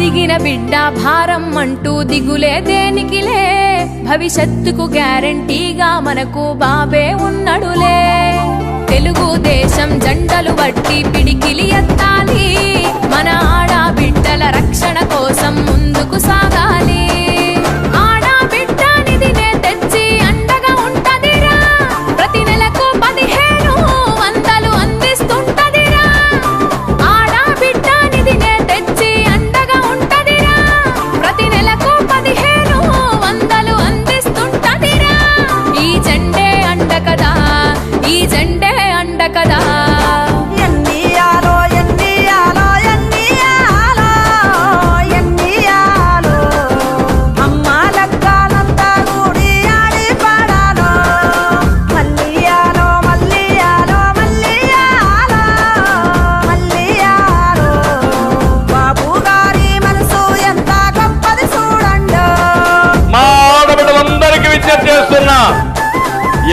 దిగిన బిడ్డ భారం అంటూ దిగులే దేనికిలే. భవిష్యత్తుకు గ్యారంటీగా మనకు బాబే ఉన్నడులే. తెలుగుదేశం జండలు బట్టి పిడికిలి ఎత్తాలి. మన ఆడబిడ్డల రక్షణ కోసం ముందుకు సాగాలి.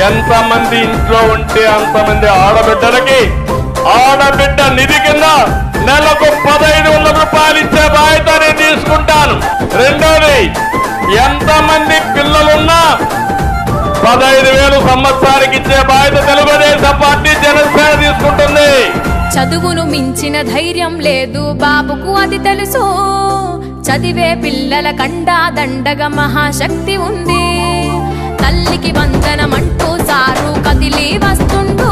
ఎంతమంది ఇంట్లో ఉంటే అంతమంది ఆడబిడ్డలకి ఆడబిడ్డ నిధి కింద నెలకు పదహైదు వందల రూపాయలు ఇచ్చే బాధ్యత నేను తీసుకుంటాను. రెండోది ఎంతమంది పిల్లలున్నా పదహైదు వేలు సంవత్సరానికి ఇచ్చే బాధ్యత తెలుగుదేశం పార్టీ జనసేన తీసుకుంటుంది. చదువును మించిన ధైర్యం లేదు బాబుకు అది తెలుసు. చదివే పిల్లల కండా దండగ మహాశక్తి ఉంది. తల్లికి వందనమంటూ సారు కదిలి వస్తుండో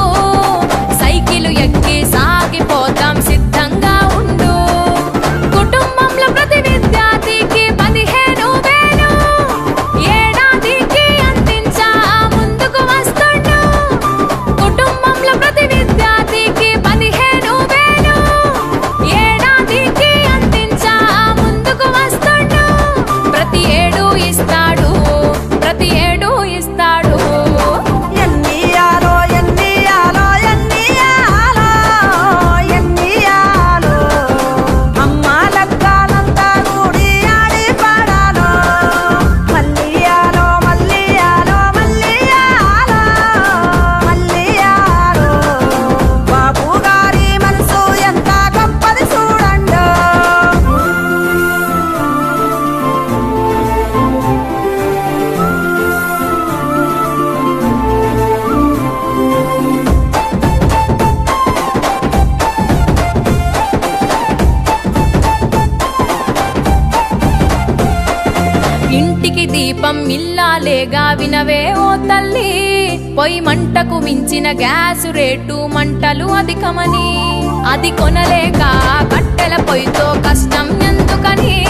లేగా వినవే ఓ తల్లి. పొయ్యి మంటకు మించిన గ్యాసు రేటు మంటలు అధికమని. అది కొనలేక కట్టెల పొయ్యితో కష్టం ఎందుకని?